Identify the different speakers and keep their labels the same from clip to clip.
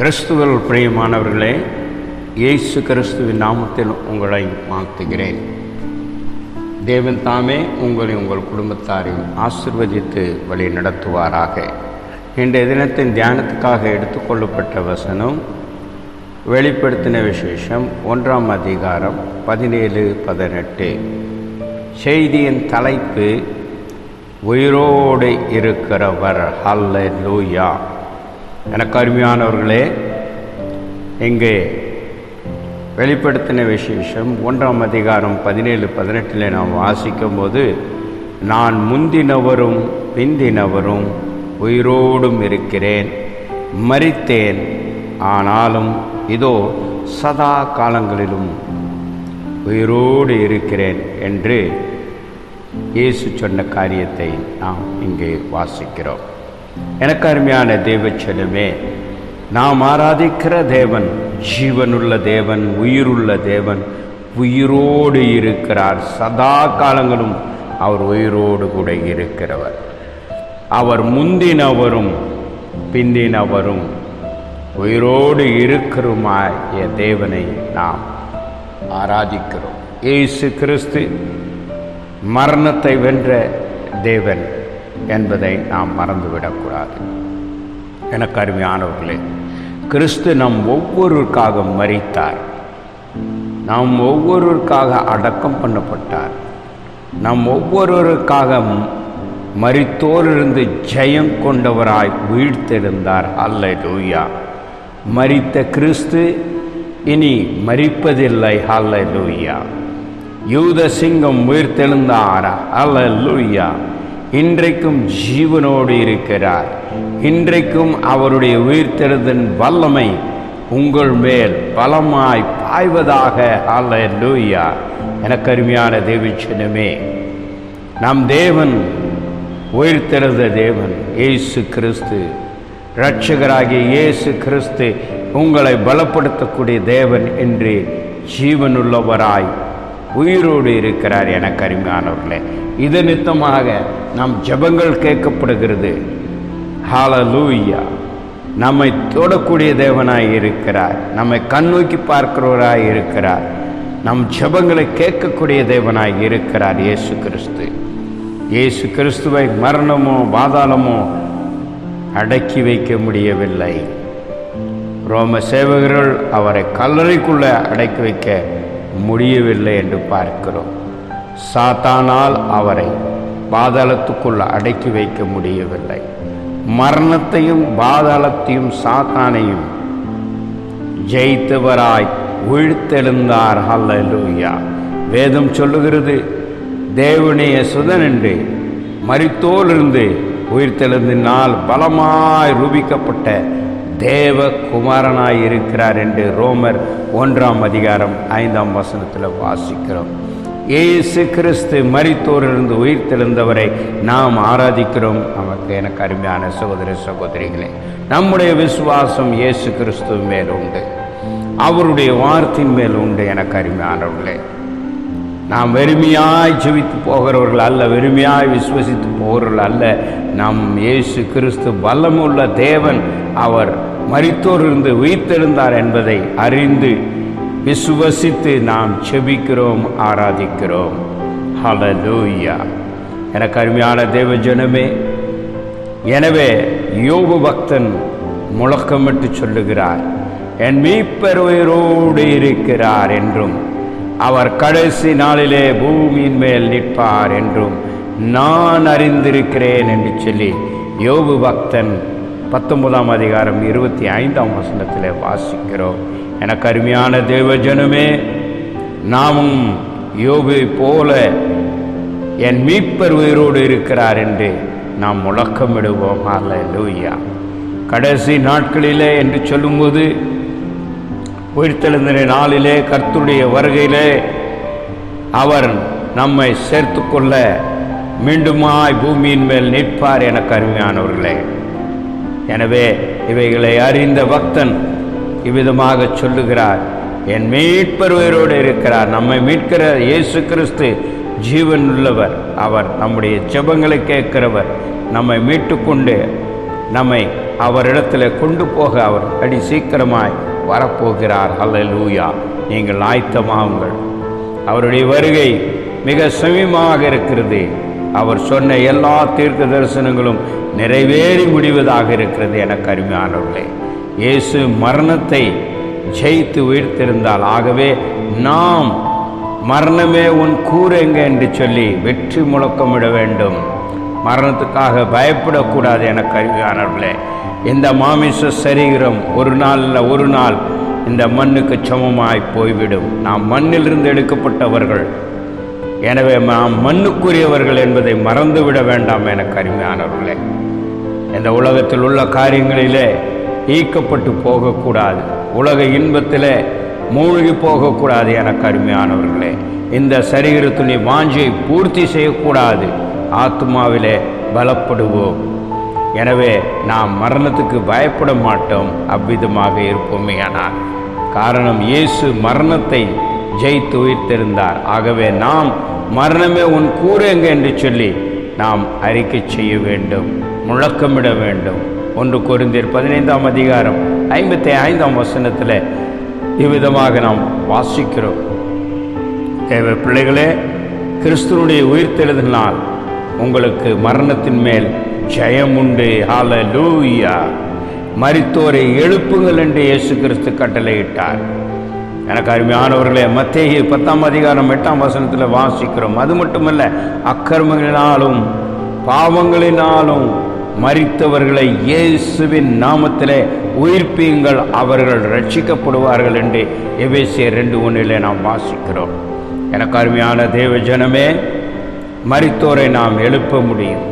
Speaker 1: கிறிஸ்துவல் பிரியமானவர்களே இயேசு கிறிஸ்துவின் நாமத்தில் உங்களை வாழ்த்துகிறேன். தேவன் தாமே உங்களை உங்கள் குடும்பத்தாரையும் ஆசிர்வதித்து வழி நடத்துவாராக. இன்றைய தினத்தின் தியானத்துக்காக எடுத்துக்கொள்ளப்பட்ட வசனம் வெளிப்படுத்தின விசேஷம் ஒன்றாம் அதிகாரம் பதினேழு பதினெட்டு. செய்தியின் தலைப்பு உயிரோடு இருக்கிறவர் ஹல்ல லூயா எனக்கு அருமையானவர்களே இங்கே வெளிப்படுத்தின விசேஷம் ஒன்றாம் அதிகாரம் பதினேழு பதினெட்டில் நாம் வாசிக்கும் போது நான் முந்தினவரும் பிந்தினவரும் உயிரோடும் இருக்கிறேன் மறித்தேன் ஆனாலும் இதோ சதா காலங்களிலும் உயிரோடு இருக்கிறேன் என்று இயேசு சொன்ன காரியத்தை நாம் இங்கே வாசிக்கிறோம். எனக்கு அருமையான தேவச்சலமே நாம் ஆராதிக்கிற தேவன் ஜீவனுள்ள தேவன் உயிருள்ள தேவன் உயிரோடு இருக்கிறார். சதா காலங்களும் அவர் உயிரோடு கூட இருக்கிறவர். அவர் முந்தினவரும் பிந்தினவரும் உயிரோடு இருக்கிறுமாய தேவனை நாம் ஆராதிக்கிறோம். ஏசு கிறிஸ்து மரணத்தை வென்ற தேவன். என்பதை நாம் மறந்துவிடக்கூடாது. எனக்கு அருமையானவர்களே கிறிஸ்து நம் ஒவ்வொருவருக்காக மறித்தார் நாம் ஒவ்வொருவருக்காக அடக்கம் பண்ணப்பட்டார். நம் ஒவ்வொருவருக்காக மறித்தோரிலிருந்து ஜெயம் கொண்டவராய் வீழ்த்தெழுந்தார் அல்ல லூயா மறித்த கிறிஸ்து இனி மறிப்பதில்லை அல்ல லூயா யூத சிங்கம் உயிர்த்தெழுந்தார்? அல்ல லூயா இன்றைக்கும் ஜீவனோடு இருக்கிறார். இன்றைக்கும் அவருடைய உயிர்த்தெழுதன் வல்லமை உங்கள் மேல் பலமாய் பாய்வதாக. அல்ல லூயா என கருமையான தேவிச்சனமே நம் தேவன் உயிர்த்தெழுத தேவன் இயேசு கிறிஸ்து. இரட்சகராகிய இயேசு கிறிஸ்து உங்களை பலப்படுத்தக்கூடிய தேவன் என்று ஜீவனுள்ளவராய் உயிரோடு இருக்கிறார். என கருமையானவர்களே இது நித்தமாக நம் ஜபங்கள் கேட்கப்படுகிறது. ஹாலலூயா நம்மை தொடக்கூடிய தேவனாய் இருக்கிறார். நம்மை கண்ணோக்கி பார்க்கிறவராய் இருக்கிறார். நம் ஜபங்களை கேட்கக்கூடிய தேவனாய் இருக்கிறார் இயேசு கிறிஸ்து. இயேசு கிறிஸ்துவை மரணமோ பாதாளமோ அடக்கி வைக்க முடியவில்லை. ரோம சேவகர்கள் அவரை கல்லறைக்குள்ளே அடக்கி வைக்க முடியவில்லை என்று பார்க்கிறோம். சாத்தானால் அவரை பாதாளத்துக்குள் அடக்கி வைக்க முடியவில்லை. மரணத்தையும் பாதாளத்தையும் சாத்தானையும் ஜெயித்தவராய் வீழ்த்தெழுந்தார் ஹல்லூயா வேதம் சொல்லுகிறது தேவனைய சுதன் என்று மறித்தோலிருந்து உயிர்த்தெழுந்தினால் பலமாய் ரூபிக்கப்பட்ட தேவ குமாரனாய் இருக்கிறார் என்று ரோமர் ஒன்றாம் அதிகாரம் ஐந்தாம் வசனத்தில் வாசிக்கிறோம். இயேசு கிறிஸ்து மறித்தோரிலிருந்து உயிர்த்தெழுந்தவரை நாம் ஆராதிக்கிறோம். நமக்கு எனக்கு அருமையான சகோதர சகோதரிகளே நம்முடைய விசுவாசம் இயேசு கிறிஸ்து மேல் உண்டு. அவருடைய வார்த்தையின் மேல் உண்டு எனக்கு அருமையானவர்களே. நாம் வெறுமையாய் ஜெபித்து போகிறவர்கள் அல்ல வெறுமையாய் விசுவசித்து போகிறவர்கள் அல்ல. நம் இயேசு கிறிஸ்து வல்லமுள்ள தேவன் அவர் மறித்தோரிலிருந்து உயிர்த்தெழுந்தார் என்பதை அறிந்து விசுவசித்து நாம் செபிக்கிறோம் ஆராதிக்கிறோம். ஹலலூயா எனக்கு அருமையான தேவ ஜனமே எனவே யோபு பக்தன் முழக்கமிட்டு சொல்லுகிறார் என் மீப்பர் உயிரோடு இருக்கிறார் என்றும் அவர் கடைசி நாளிலே பூமியின் மேல் நிற்பார் என்றும் நான் அறிந்திருக்கிறேன் என்று சொல்லி யோபு பக்தன் பத்தொன்பதாம் அதிகாரம் இருபத்தி ஐந்தாம் வசனத்தில் வாசிக்கிறோம். எனக்கு அருமையான தேவஜனமே நாமும் யோபை போல என் மீட்பர் உயிரோடு இருக்கிறார் என்று நாம் முழக்கமிடுவோம். அல்ல லூயா கடைசி நாட்களிலே என்று சொல்லும்போது உயிர்த்தெழுந்த நாளிலே கர்த்துடைய வருகையிலே அவர் நம்மை சேர்த்து கொள்ள மீண்டுமாய் பூமியின் மேல் நிற்பார். என கருமையானவர்களே எனவே இவைகளை அறிந்த பக்தன் இவ்விதமாக சொல்லுகிறார் என் மீட்பர் உயிரோடு இருக்கிறார். நம்மை மீட்கிற இயேசு கிறிஸ்து ஜீவன் உள்ளவர். அவர் நம்முடைய ஜெபங்களை கேட்கிறவர். நம்மை மீட்டுக்கொண்டு நம்மை அவரிடத்தில் கொண்டு போக அவர் அடி சீக்கிரமாய் வரப்போகிறார். அல்லேலூயா நீங்கள் ஆயத்தமாகுங்கள். அவருடைய வருகை மிக சமீபமாக இருக்கிறது. அவர் சொன்ன எல்லா தீர்க்க தரிசனங்களும் நிறைவேறி முடிவதாக இருக்கிறது எனக்கு அருமையானவர்களே இயேசு மரணத்தை ஜெயித்து உயிர்த்திருந்தால் ஆகவே நாம் மரணமே உன் கூறுங்க என்று சொல்லி வெற்றி முழக்கமிட வேண்டும். மரணத்துக்காக பயப்படக்கூடாது என கருவியானவர்களே இந்த மாமிச சரீரம் ஒரு நாள் ஒரு நாள் இந்த மண்ணுக்கு சமமாய் போய்விடும். நாம் மண்ணிலிருந்து எடுக்கப்பட்டவர்கள். எனவே நாம் மண்ணுக்குரியவர்கள் என்பதை மறந்துவிட வேண்டாம் என கருமையானவர்களே. இந்த உலகத்தில் உள்ள காரியங்களிலே ஈக்கப்பட்டு போகக்கூடாது. உலக இன்பத்திலே மூழ்கி போகக்கூடாது என கருமையானவர்களே. இந்த சரீரத்துடைய வாஞ்சியை பூர்த்தி செய்யக்கூடாது. ஆத்மாவிலே பலப்படுவோம். எனவே நாம் மரணத்துக்கு பயப்பட மாட்டோம். அவ்விதமாக இருப்போமே ஆனால். காரணம் இயேசு மரணத்தை ஜெயித்து உயிர்த்திருந்தார் ஆகவே நாம் மரணமே உன் கூறுங்க என்று சொல்லி நாம் அறிக்கை செய்ய வேண்டும் முழக்கமிட வேண்டும். ஒன்று கொரிந்தியர் பதினைந்தாம் அதிகாரம் ஐம்பத்தி ஐந்தாம் வசனத்தில் இவ்விதமாக நாம் வாசிக்கிறோம். தேவ பிள்ளைகளே கிறிஸ்துவனுடைய உயிர்த்தெழுதினால் உங்களுக்கு மரணத்தின் மேல் ஜெயம் உண்டு. லூயா மரித்தோரை எழுப்புங்கள் என்று இயேசு கிறிஸ்து கட்டளையிட்டார். எனக்கு அருமையானவர்களே மத்தேகி பத்தாம் அதிகாரம் எட்டாம் வசனத்தில் வாசிக்கிறோம். அது மட்டுமல்ல அக்கிரமங்களினாலும் பாவங்களினாலும் மறித்தவர்களை இயேசுவின் நாமத்திலே உயிர்ப்பியுங்கள் அவர்கள் ரட்சிக்கப்படுவார்கள் என்று எபேசியர் ரெண்டு ஒன்றிலே நாம் வாசிக்கிறோம். எனக்கு அருமையான தேவ ஜனமே மறித்தோரை நாம் எழுப்ப முடியும்.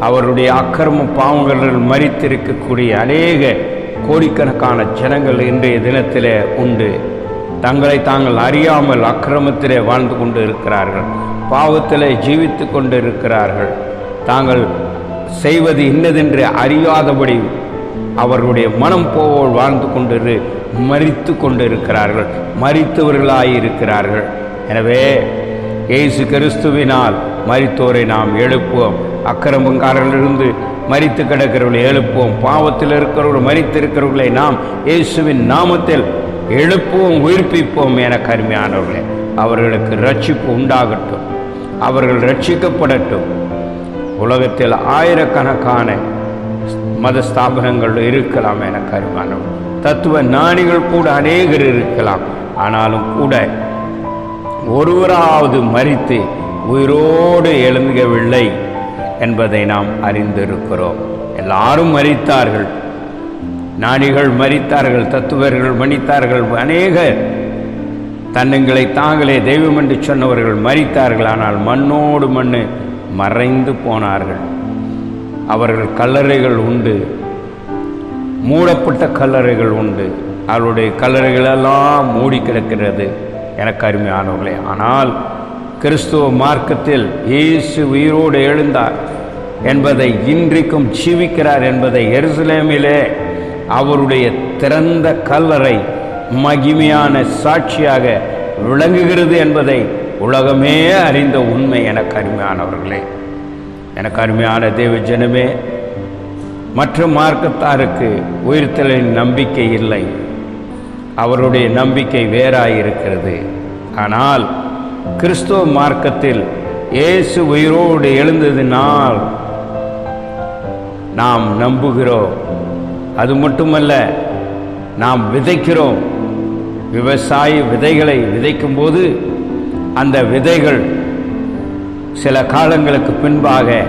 Speaker 1: அவருடைய அக்கிரம பாவங்களில் மறித்திருக்கக்கூடிய அநேக கோடிக்கணக்கான ஜனங்கள் இன்றைய தினத்திலே உண்டு. தங்களை தாங்கள் அறியாமல் அக்கிரமத்திலே வாழ்ந்து கொண்டு இருக்கிறார்கள் பாவத்திலே ஜீவித்து கொண்டு இருக்கிறார்கள் தாங்கள் செய்வது இன்னதென்று அறியாதபடி அவர்களுடைய மனம் போல் வாழ்ந்து கொண்டு மறித்து கொண்டு இருக்கிறார்கள் மறித்தவர்களாயிருக்கிறார்கள் எனவே இயேசு கிறிஸ்துவினால் மரித்தோரை நாம் எழுப்புவோம். அக்கிரமங்காரர்களிருந்து மரித்து கிடக்கிறவர்களை எழுப்புவோம். பாவத்தில் இருக்கிறவர்கள் மறித்து இருக்கிறவர்களை நாம் இயேசுவின் நாமத்தில் எழுப்புவோம் உயிர்ப்பிப்போம் என கருமையானவர்களே. அவர்களுக்கு ரட்சிப்பு உண்டாகட்டும். அவர்கள் ரட்சிக்கப்படட்டும் உலகத்தில் ஆயிரக்கணக்கான மத ஸ்தாபனங்கள் இருக்கலாம் என கருமானவர்கள் தத்துவ ஞானிகள் கூட அநேகர் இருக்கலாம். ஆனாலும் கூட ஒருவராவது மறித்து உயிரோடு எழுந்தவில்லை என்பதை நாம் அறிந்திருக்கிறோம். எல்லாரும் மறித்தார்கள் ஞானிகள் மறித்தார்கள் தத்துவர்கள் மன்னித்தார்கள் அநேகர் தன்னுங்களை தாங்களே தெய்வம் என்று சொன்னவர்கள் மறித்தார்கள் ஆனால் மண்ணோடு மண்ணு மறைந்து போனார்கள். அவர்கள் கல்லறைகள் உண்டு. மூடப்பட்ட கல்லறைகள் உண்டு. அவருடைய கல்லறைகளெல்லாம் மூடி கிடக்கிறது. எனக்கு அருமையானவர்களே ஆனால் கிறிஸ்துவ மார்க்கத்தில் இயேசு உயிரோடு எழுந்தார் என்பதை இன்றைக்கும் ஜீவிக்கிறார் என்பதை எருசலேமிலே அவருடைய திறந்த கல்லறை மகிமையான சாட்சியாக விளங்குகிறது என்பதை உலகமே அறிந்த உண்மை. எனக்கு அருமையானவர்களே எனக்கு அருமையான தேவ ஜனமே மற்ற மார்க்கத்தாருக்கு உயிர்த்தலின் நம்பிக்கை இல்லை. அவருடைய நம்பிக்கை வேறாயிருக்கிறது. ஆனால் கிறிஸ்துவ மார்க்கத்தில் இயேசு உயிரோடு எழுந்ததினால் நாம் நம்புகிறோம். அது மட்டுமல்ல நாம் விதைக்கிறோம். விவசாயி விதைகளை விதைக்கும்போது அந்த விதைகள் சில காலங்களுக்கு பின்பாக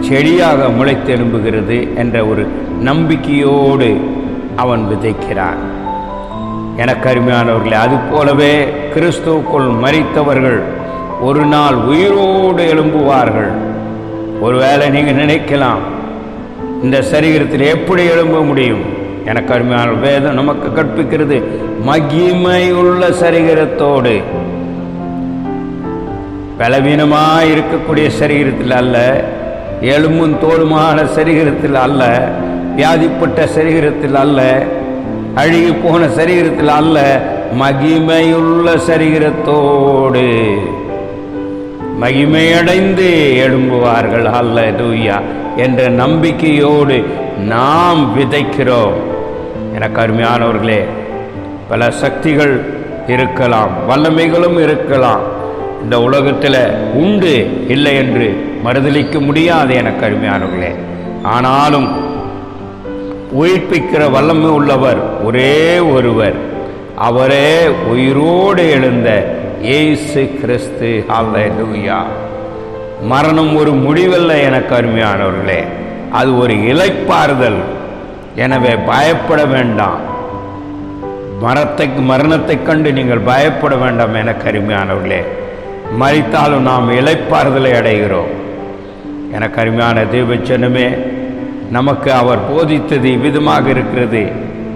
Speaker 1: செடியாக முளைத்தெழும்புகிறது என்ற ஒரு நம்பிக்கையோடு அவன் விதைக்கிறான். எனக்கு அருமையானவர்களே அது போலவே கிறிஸ்துவுக்குள் மறித்தவர்கள் ஒரு நாள் உயிரோடு எழும்புவார்கள். ஒருவேளை நீங்கள் நினைக்கலாம் இந்த சரீரத்தில் எப்படி எழும்ப முடியும்? எனக்கு அருமையான வேதம் நமக்கு கற்பிக்கிறது மகிமை உள்ள சரீரத்தோடு. பலவீனமாக இருக்கக்கூடிய சரீரத்தில் அல்ல எலும்பும் தோலுமான சரீரத்தில் அல்ல வியாதிப்பட்ட சரீரத்தில் அல்ல அழுகி போன சரீரத்தில் அல்ல மகிமையுள்ள சரீரத்தோடு மகிமையடைந்து எழும்புவார்கள். அல்ல தூயா என்ற நம்பிக்கையோடு நாம் விதைக்கிறோம். எனக்கு அருமையானவர்களே பல சக்திகள் இருக்கலாம் வல்லமைகளும் இருக்கலாம். இந்த உலகத்தில் உண்டு இல்லை என்று மறுதலிக்க முடியாது எனக்கு அருமையானவர்களே. ஆனாலும் உயிர்ப்பிக்கிற வல்லமை உள்ளவர் ஒரே ஒருவர். அவரே உயிரோடு எழுந்த ஏசு கிறிஸ்து. ஹல்லூயா மரணம் ஒரு முடிவல்ல எனக்கு அருமையானவர்களே. அது ஒரு இலைப்பாறுதல் எனவே பயப்பட வேண்டாம். மரத்தை மரணத்தைக் கண்டு நீங்கள் பயப்பட வேண்டாம் என கருமையானவர்களே மறித்தாலும் நாம் இழைப்பாறுதலை அடைகிறோம். என கருமையான தீபச்சனமே நமக்கு அவர் போதித்தது இவ்விதமாக இருக்கிறது.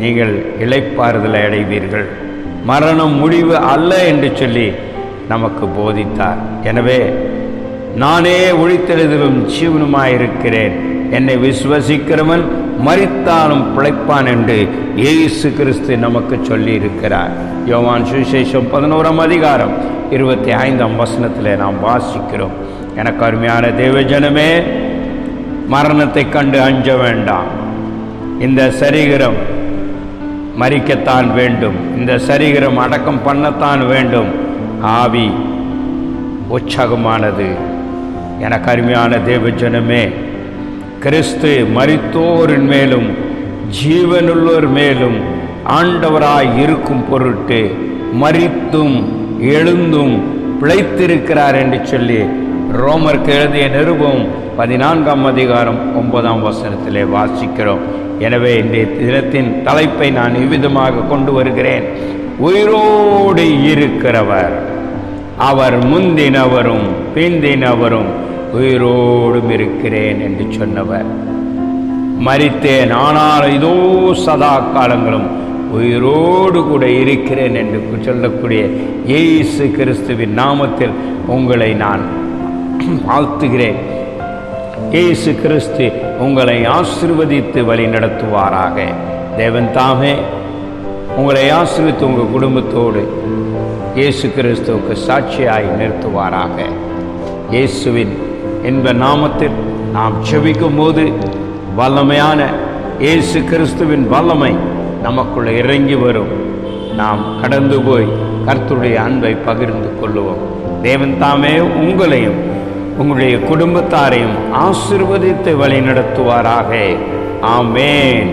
Speaker 1: நீங்கள் இழைப்பாறுதலை அடைவீர்கள். மரணம் முடிவு அல்ல என்று சொல்லி நமக்கு போதித்தார். எனவே நானே ஒழித்தெழுதலும் ஜீவனுமாயிருக்கிறேன். என்னை விசுவசிக்கிறவன் மறித்தாலும் பிழைப்பான் என்று ஏசு கிறிஸ்து நமக்கு சொல்லி இருக்கிறார் யோவான் சுவிசேஷம் பதினோராம் அதிகாரம் இருபத்தி ஐந்தாம் வசனத்தில் நாம் வாசிக்கிறோம். எனக்கு அருமையான தேவஜனமே மரணத்தை கண்டு அஞ்ச வேண்டாம். இந்த சரீரம் மறிக்கத்தான் வேண்டும். இந்த சரீரம் அடக்கம் பண்ணத்தான் வேண்டும். ஆவி உற்சாகமானது. எனக்கு அருமையான தேவஜனமே கிறிஸ்து மறித்தோரின் மேலும் ஜீவனுள்ளோர் மேலும் ஆண்டவராய் இருக்கும் பொருட்டு மறித்தும் எழுந்தும் பிழைத்திருக்கிறார் என்று சொல்லி ரோமருக்கு எழுதிய நிருபம் பதினான்காம் அதிகாரம் ஒன்பதாம் வசனத்திலே வாசிக்கிறோம். எனவே இன்றைய தினத்தின் தலைப்பை நான் இவ்விதமாக கொண்டு வருகிறேன். உயிரோடு இருக்கிறவர் அவர் முந்தினவரும் பிந்தினவரும் உயிரோடும் இருக்கிறேன் என்று சொன்னவர். மறித்தேன் ஆனால் இதோ சதா காலங்களும் உயிரோடு கூட இருக்கிறேன் என்று சொல்லக்கூடிய இயேசு கிறிஸ்துவின் நாமத்தில் உங்களை நான் வாழ்த்துகிறேன். இயேசு கிறிஸ்து உங்களை ஆசிர்வதித்து வழி நடத்துவாராக. தேவன் தாமே உங்களை ஆசிரித்து உங்கள் குடும்பத்தோடு இயேசு கிறிஸ்துவுக்கு சாட்சியாய் நிறுத்துவாராக. இயேசுவின் என்ப நாமத்தில் நாம் செவிக்கும் போது வல்லமையான இயேசு கிறிஸ்துவின் வல்லமை நமக்குள்ளே இறங்கி வரும். நாம் கடந்து போய் கர்த்துடைய அன்பை பகிர்ந்து கொள்ளுவோம் தேவன் தாமே உங்களையும் உங்களுடைய குடும்பத்தாரையும் ஆசிர்வதித்து வழி நடத்துவாராக ஆமேன்.